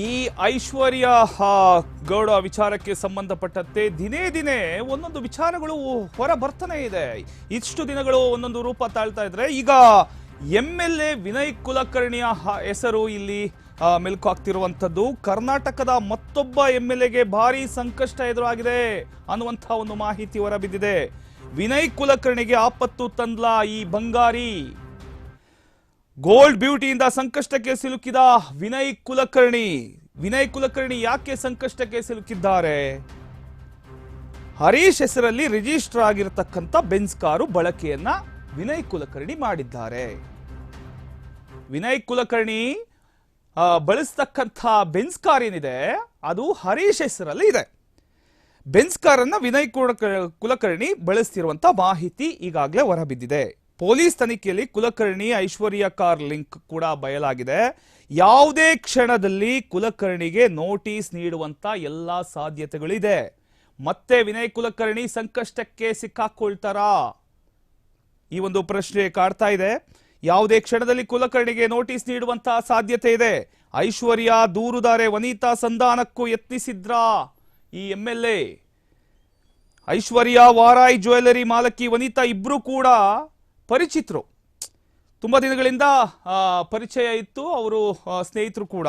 ಈ ಐಶ್ವರ್ಯ ಗೌಡ ವಿಚಾರಕ್ಕೆ ಸಂಬಂಧಪಟ್ಟಂತೆ ದಿನೇ ದಿನೇ ಒಂದೊಂದು ವಿಚಾರಗಳು ಹೊರ ಬರ್ತಾನೆ ಇದೆ. ಇಷ್ಟು ದಿನಗಳು ಒಂದೊಂದು ರೂಪ ತಾಳ್ತಾ ಇದ್ರೆ ಈಗ ಎಂ ಎಲ್ ಎ ವಿನಯ್ ಕುಲಕರ್ಣಿಯ ಹೆಸರು ಇಲ್ಲಿ ಮೆಲುಕು ಆಗ್ತಿರುವಂಥದ್ದು ಕರ್ನಾಟಕದ ಮತ್ತೊಬ್ಬ ಎಂ ಎಲ್ ಎಗೆ ಭಾರಿ ಸಂಕಷ್ಟ ಎದುರಾಗಿದೆ ಅನ್ನುವಂಥ ಒಂದು ಮಾಹಿತಿ ಹೊರಬಿದ್ದಿದೆ. ವಿನಯ್ ಕುಲಕರ್ಣಿಗೆ ಆಪತ್ತು ತಂದ್ಲಾ ಈ ಬಂಗಾರಿ? ಗೋಲ್ಡ್ ಬ್ಯೂಟಿಯಿಂದ ಸಂಕಷ್ಟಕ್ಕೆ ಸಿಲುಕಿದ ವಿನಯ್ ಕುಲಕರ್ಣಿ. ವಿನಯ್ ಕುಲಕರ್ಣಿ ಯಾಕೆ ಸಂಕಷ್ಟಕ್ಕೆ ಸಿಲುಕಿದ್ದಾರೆ? ಹರೀಶ್ ಹೆಸರಲ್ಲಿ ರಿಜಿಸ್ಟರ್ ಆಗಿರತಕ್ಕಂಥ ಬೆನ್ಸ್ ಕಾರು ಬಳಕೆಯನ್ನ ವಿನಯ್ ಕುಲಕರ್ಣಿ ಮಾಡಿದ್ದಾರೆ. ವಿನಯ್ ಕುಲಕರ್ಣಿ ಬಳಸ್ತಕ್ಕಂಥ ಬೆನ್ಸ್ ಕಾರ್ ಏನಿದೆ? ಅದು ಹರೀಶ್ ಹೆಸರಲ್ಲಿ ಇದೆ. ಬೆನ್ಸ್ ಕಾರನ್ನ ವಿನಯ್ ಕುಲಕ- ಕುಲಕರ್ಣಿ ಬಳಸ್ತಿರುವಂಥ ಮಾಹಿತಿ ಈಗಾಗಲೇ ಹೊರಬಿದ್ದಿದೆ. ಪೊಲೀಸ್ ತನಿಖೆಯಲ್ಲಿ ಕುಲಕರ್ಣಿ ಐಶ್ವರ್ಯ ಕಾರ್ ಲಿಂಕ್ ಕೂಡ ಬಯಲಾಗಿದೆ. ಯಾವುದೇ ಕ್ಷಣದಲ್ಲಿ ಕುಲಕರ್ಣಿಗೆ ನೋಟಿಸ್ ನೀಡುವಂತ ಎಲ್ಲಾ ಸಾಧ್ಯತೆಗಳಿದೆ. ಮತ್ತೆ ವಿನಯ್ ಕುಲಕರ್ಣಿ ಸಂಕಷ್ಟಕ್ಕೆ ಸಿಕ್ಕಾಕೊಳ್ತಾರಾ? ಈ ಒಂದು ಪ್ರಶ್ನೆ ಕಾಡ್ತಾ ಇದೆ. ಯಾವುದೇ ಕ್ಷಣದಲ್ಲಿ ಕುಲಕರ್ಣಿಗೆ ನೋಟಿಸ್ ನೀಡುವಂತಹ ಸಾಧ್ಯತೆ ಇದೆ. ಐಶ್ವರ್ಯ ದೂರುದಾರೆ ವನಿತಾ ಸಂಧಾನಕ್ಕೂ ಯತ್ನಿಸಿದ್ರಾ? ಈ ಎಂ ಎಲ್ ಎ ಐಶ್ವರ್ಯ ವಾರಾಯ್ ಜ್ಯುವೆಲರಿ ಮಾಲಕಿ ವನಿತಾ ಇಬ್ರು ಕೂಡ ಪರಿಚಿತರು. ತುಂಬ ದಿನಗಳಿಂದ ಪರಿಚಯ ಇತ್ತು. ಅವರು ಸ್ನೇಹಿತರು ಕೂಡ.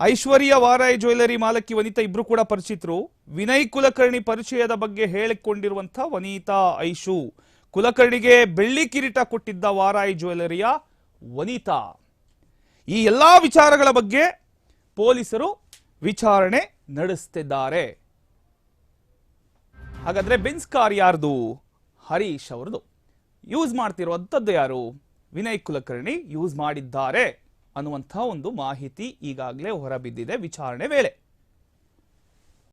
ಐಶ್ವರ್ಯ ವಾರಾಯ್ ಜ್ಯುವೆಲರಿ ಮಾಲಕಿ ವನಿತಾ ಇಬ್ರು ಕೂಡ ಪರಿಚಿತರು. ವಿನಯ್ ಕುಲಕರ್ಣಿ ಪರಿಚಯದ ಬಗ್ಗೆ ಹೇಳಿಕೊಂಡಿರುವಂತ ವನಿತಾ ಐಶು. ಕುಲಕರ್ಣಿಗೆ ಬೆಳ್ಳಿ ಕಿರೀಟ ಕೊಟ್ಟಿದ್ದ ವಾರಾಯ್ ಜ್ಯುವೆಲರಿಯ ವನಿತಾ. ಈ ಎಲ್ಲಾ ವಿಚಾರಗಳ ಬಗ್ಗೆ ಪೊಲೀಸರು ವಿಚಾರಣೆ ನಡೆಸ್ತಿದ್ದಾರೆ. ಹಾಗಾದ್ರೆ ಬೆನ್ಸ್ ಕಾರ್ ಯಾರ್ದು? ಹರೀಶ್ ಅವ್ರದ್ದು. ಯೂಸ್ ಮಾಡ್ತಿರುವಂಥದ್ದು ಯಾರು? ವಿನಯ್ ಕುಲಕರ್ಣಿ ಯೂಸ್ ಮಾಡಿದ್ದಾರೆ ಅನ್ನುವಂಥ ಒಂದು ಮಾಹಿತಿ ಈಗಾಗಲೇ ಹೊರಬಿದ್ದಿದೆ ವಿಚಾರಣೆ ವೇಳೆ.